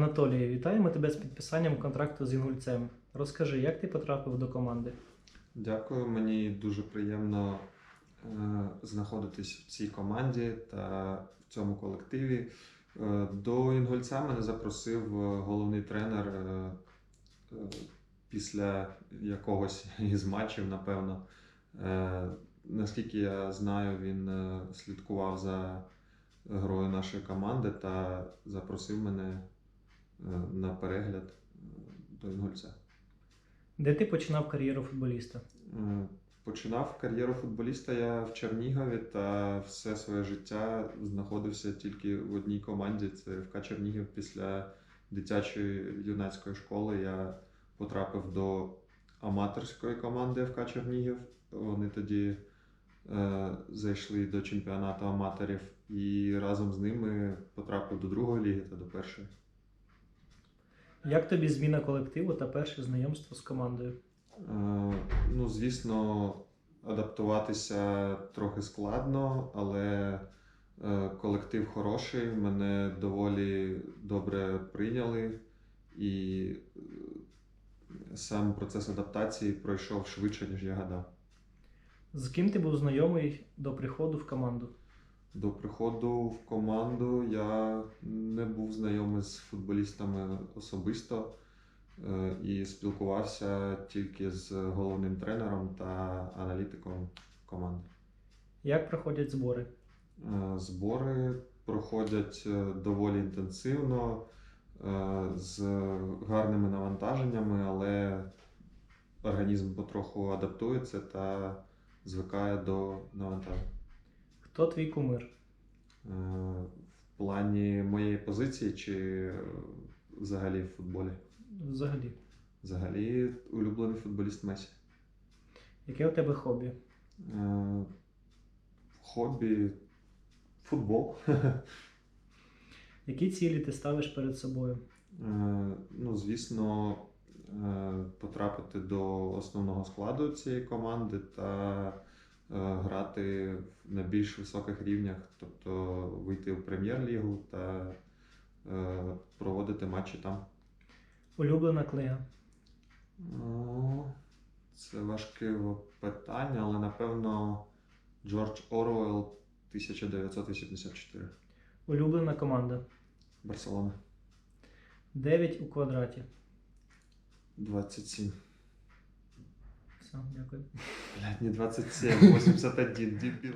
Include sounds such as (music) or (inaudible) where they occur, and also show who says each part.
Speaker 1: Анатолій, вітаємо тебе з підписанням контракту з Інгульцем. Розкажи, як ти потрапив до команди?
Speaker 2: Дякую, мені дуже приємно е, знаходитись в цій команді та в цьому колективі. Е, до Інгульця мене запросив е, головний тренер е, е, після якогось (laughs) із матчів, напевно. Е, наскільки я знаю, він е, слідкував за грою нашої команди та запросив мене на перегляд е, до Інгульця.
Speaker 1: Де ти починав кар'єру футболіста?
Speaker 2: Е, Починав кар'єру футболіста я в Чернігові та все своє життя знаходився тільки в одній команді. Це ФК Чернігів. Після дитячої юнацької школи я потрапив до аматорської команди ФК Чернігів. Вони тоді е, зайшли до чемпіонату аматорів і разом з ними потрапив до другої ліги та до першої.
Speaker 1: Як тобі зміна колективу та перше знайомство з командою?
Speaker 2: Е, Ну, звісно, адаптуватися трохи складно, але е, колектив хороший, мене доволі добре прийняли, і е, сам процес адаптації пройшов швидше, ніж я гадав.
Speaker 1: З ким ти був знайомий до приходу в команду?
Speaker 2: До приходу в команду я не був знайомий з футболістами особисто е, і спілкувався тільки з головним тренером та аналітиком команди.
Speaker 1: Як проходять збори?
Speaker 2: Е, Збори проходять е, доволі інтенсивно, з гарними навантаженнями, але організм потроху адаптується та звикає до навантажень.
Speaker 1: Хто твій кумир?
Speaker 2: Е, В плані моєї позиції чи взагалі в футболі?
Speaker 1: Взагалі,
Speaker 2: Взагалі улюблений футболіст Месі.
Speaker 1: яке у тебе хобі?
Speaker 2: Е, Хобі футбол.
Speaker 1: Які цілі ти ставиш перед собою?
Speaker 2: Е, Ну, звісно, потрапити до основного складу цієї команди та грати на більш високих рівнях, тобто вийти в прем'єр-лігу та е, проводити матчі там.
Speaker 1: Улюблена книга?
Speaker 2: Ну, це важке питання, але напевно Джордж Оруелл 1984.
Speaker 1: Улюблена команда?
Speaker 2: Барселона.
Speaker 1: 9 у квадраті.
Speaker 2: 27.
Speaker 1: Все, дякую.
Speaker 2: Блядь, не 27, 81, дебіл.